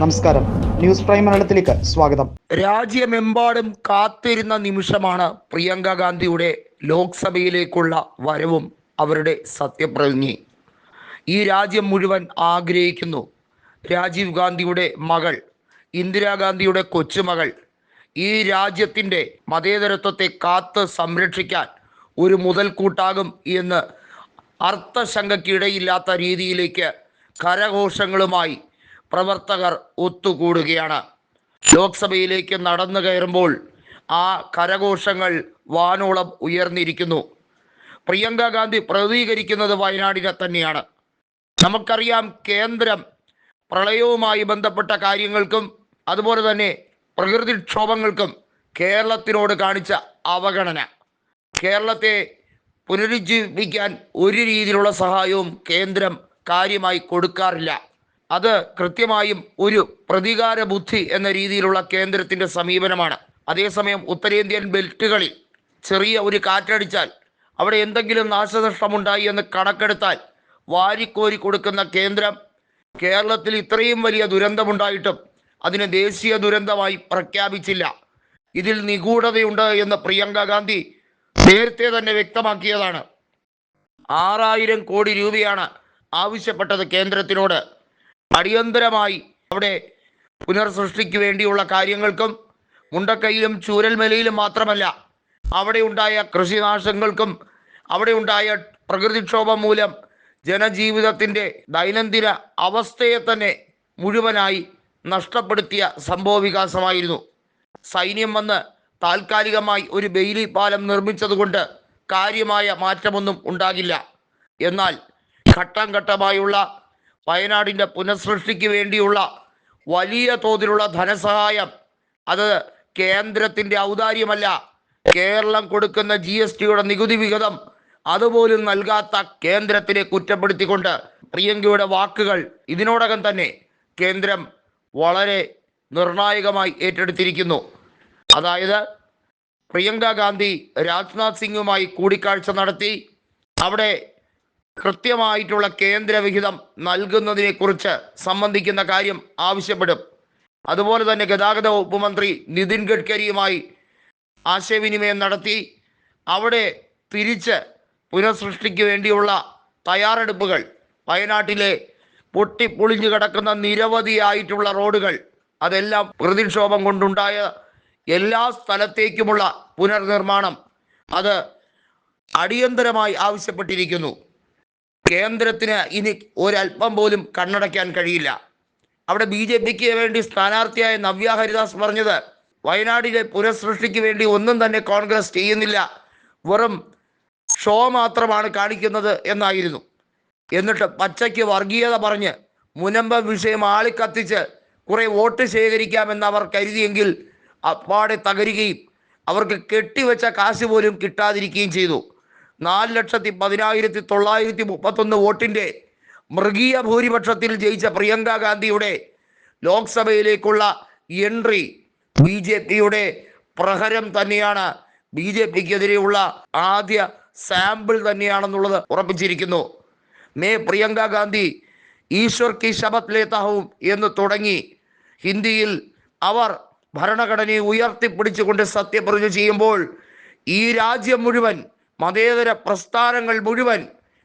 നമസ്കാരം. News prime മലയാളത്തിലേക്ക് സ്വാഗതം. രാജ്യമെമ്പാടും കാത്തിരുന്ന നിമിഷമാണ് പ്രിയങ്ക ഗാന്ധിയുടെ ലോക്സഭയിലേക്കുള്ള വരവും അവരുടെ സത്യപ്രതിജ്ഞയും. ഈ രാജ്യം മുഴുവൻ ആഗ്രഹിക്കുന്നു. രാജീവ് ഗാന്ധിയുടെ മകൾ ഇന്ദിരാഗാന്ധിയുടെ കൊച്ചുമകൾ ഈ രാജ്യത്തിന്റെ മതേതരത്വത്തെ കാത്ത് സംരക്ഷിക്കാൻ ഒരു മുതൽക്കൂട്ടാകും എന്ന് അർത്ഥശങ്കയ്ക്കിടയില്ലാത്ത രീതിയിലേക്ക് കരഘോഷങ്ങളുമായി പ്രവർത്തകർ ഒത്തുകൂടുകയാണ്. ലോക്സഭയിലേക്ക് നടന്നു കയറുമ്പോൾ ആ കരഘോഷങ്ങൾ വാനോളം ഉയർന്നിരിക്കുന്നു. പ്രിയങ്ക ഗാന്ധി പ്രതികരിക്കുന്നത് വയനാടിനെ തന്നെയാണ്. നമുക്കറിയാം കേന്ദ്രം പ്രളയവുമായി ബന്ധപ്പെട്ട കാര്യങ്ങൾക്കും അതുപോലെ തന്നെ പ്രകൃതിക്ഷോഭങ്ങൾക്കും കേരളത്തിനോട് കാണിച്ച അവഗണന. കേരളത്തെ പുനരുജ്ജീവിപ്പിക്കാൻ ഒരു രീതിയിലുള്ള സഹായവും കേന്ദ്രം കാര്യമായി കൊടുക്കാറില്ല. അത് കൃത്യമായും ഒരു പ്രതികാര ബുദ്ധി എന്ന രീതിയിലുള്ള കേന്ദ്രത്തിന്റെ സമീപനമാണ്. അതേസമയം ഉത്തരേന്ത്യൻ ബെൽറ്റുകളിൽ ചെറിയ ഒരു കാറ്റടിച്ചാൽ അവിടെ എന്തെങ്കിലും നാശനഷ്ടമുണ്ടായി എന്ന് കണക്കെടുത്താൽ വാരിക്കോരി കൊടുക്കുന്ന കേന്ദ്രം കേരളത്തിൽ ഇത്രയും വലിയ ദുരന്തമുണ്ടായിട്ടും അതിനെ ദേശീയ ദുരന്തമായി പ്രഖ്യാപിച്ചില്ല. ഇതിൽ നിഗൂഢതയുണ്ട് എന്ന് പ്രിയങ്ക ഗാന്ധി നേരത്തെ തന്നെ വ്യക്തമാക്കിയതാണ്. ആറായിരം കോടി രൂപയാണ് ആവശ്യപ്പെട്ടത് കേന്ദ്രത്തിനോട്. അടിയന്തരമായി അവിടെ പുനർസൃഷ്ടിക്ക് വേണ്ടിയുള്ള കാര്യങ്ങൾക്കും മുണ്ടക്കൈയിലും ചൂരൽമലയിലും മാത്രമല്ല അവിടെ ഉണ്ടായ കൃഷിനാശങ്ങൾക്കും അവിടെ ഉണ്ടായ പ്രകൃതിക്ഷോഭം മൂലം ജനജീവിതത്തിന്റെ ദൈനംദിന അവസ്ഥയെ തന്നെ മുഴുവനായി നഷ്ടപ്പെടുത്തിയ സംഭവ വികാസമായിരുന്നു. സൈന്യം വന്ന് താൽക്കാലികമായി ഒരു ബെയിലി പാലം നിർമ്മിച്ചതുകൊണ്ട് കാര്യമായ മാറ്റമൊന്നും ഉണ്ടാകില്ല. എന്നാൽ ഘട്ടം ഘട്ടമായുള്ള വയനാടിന്റെ പുനഃസൃഷ്ടിക്ക് വേണ്ടിയുള്ള വലിയ തോതിലുള്ള ധനസഹായം. അത് കേന്ദ്രത്തിന്റെ ഔദാര്യമല്ല. കേരളം കൊടുക്കുന്ന ജി എസ് ടിയുടെ നികുതി വിഹിതം അതുപോലും നൽകാത്ത കേന്ദ്രത്തിനെ കുറ്റപ്പെടുത്തിക്കൊണ്ട് പ്രിയങ്കയുടെ വാക്കുകൾ ഇതിനോടകം തന്നെ കേന്ദ്രം വളരെ നിർണായകമായി ഏറ്റെടുത്തിരിക്കുന്നു. അതായത് പ്രിയങ്ക ഗാന്ധി രാജ്നാഥ് സിംഗുമായി കൂടിക്കാഴ്ച നടത്തി. അവിടെ കൃത്യമായിട്ടുള്ള കേന്ദ്രവിഹിതം നൽകുന്നതിനെക്കുറിച്ച് സംബന്ധിക്കുന്ന കാര്യം ആവശ്യപ്പെടും. അതുപോലെ തന്നെ ഗതാഗത വകുപ്പ് മന്ത്രി നിതിൻ ഗഡ്കരിയുമായി ആശയവിനിമയം നടത്തി അവിടെ തിരിച്ച് പുനഃസൃഷ്ടിക്ക് വേണ്ടിയുള്ള തയ്യാറെടുപ്പുകൾ വയനാട്ടിലെ പൊട്ടിപ്പൊളിഞ്ഞു കിടക്കുന്ന നിരവധിയായിട്ടുള്ള റോഡുകൾ അതെല്ലാം പ്രതിക്ഷോഭം കൊണ്ടുണ്ടായ എല്ലാ സ്ഥലത്തേക്കുമുള്ള പുനർനിർമ്മാണം അത് അടിയന്തരമായി ആവശ്യപ്പെട്ടിരിക്കുന്നു. കേന്ദ്രത്തിന് ഇനി ഒരല്പം പോലും കണ്ണടയ്ക്കാൻ കഴിയില്ല. അവിടെ ബി ജെ പിക്ക് വേണ്ടി സ്ഥാനാർത്ഥിയായ നവ്യ ഹരിദാസ് പറഞ്ഞത് വയനാടിലെ പുനഃസൃഷ്ടിക്ക് വേണ്ടി ഒന്നും തന്നെ കോൺഗ്രസ് ചെയ്യുന്നില്ല. വെറും ഷോ മാത്രമാണ് കാണിക്കുന്നത് എന്നായിരുന്നു. എന്നിട്ട് പച്ചയ്ക്ക് വർഗീയത പറഞ്ഞ് മുനമ്പ വിഷയം ആളിക്കത്തിച്ച് കുറെ വോട്ട് ശേഖരിക്കാമെന്ന് അവർ കരുതിയെങ്കിൽ അപ്പാടെ തകരുകയും അവർക്ക് കെട്ടിവെച്ച കാശ് പോലും കിട്ടാതിരിക്കുകയും ചെയ്തു. നാല് ലക്ഷത്തി പതിനായിരത്തി തൊള്ളായിരത്തി മുപ്പത്തൊന്ന് വോട്ടിന്റെ മൃഗീയ ഭൂരിപക്ഷത്തിൽ ജയിച്ച പ്രിയങ്ക ഗാന്ധിയുടെ ലോക്സഭയിലേക്കുള്ള എൻട്രി ബി ജെ പിയുടെ പ്രഹരം തന്നെയാണ് ബി ജെ പിക്കെതിരെയുള്ള ആദ്യ സാമ്പിൾ തന്നെയാണെന്നുള്ളത് ഉറപ്പിച്ചിരിക്കുന്നു. മേ പ്രിയങ്ക ഗാന്ധി ഈശ്വർ കി ശപത് ലേതാവും എന്ന് തുടങ്ങി ഹിന്ദിയിൽ അവർ ഭരണഘടനയെ ഉയർത്തിപ്പിടിച്ചുകൊണ്ട് സത്യപ്രതിജ്ഞ ചെയ്യുമ്പോൾ ഈ രാജ്യം മുഴുവൻ മതേതര പ്രസ്ഥാനങ്ങൾ മുഴുവൻ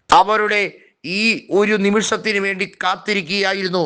അവരുടെ ഈ ഒരു നിമിഷത്തിന് വേണ്ടി കാത്തിരിക്കുകയായിരുന്നു.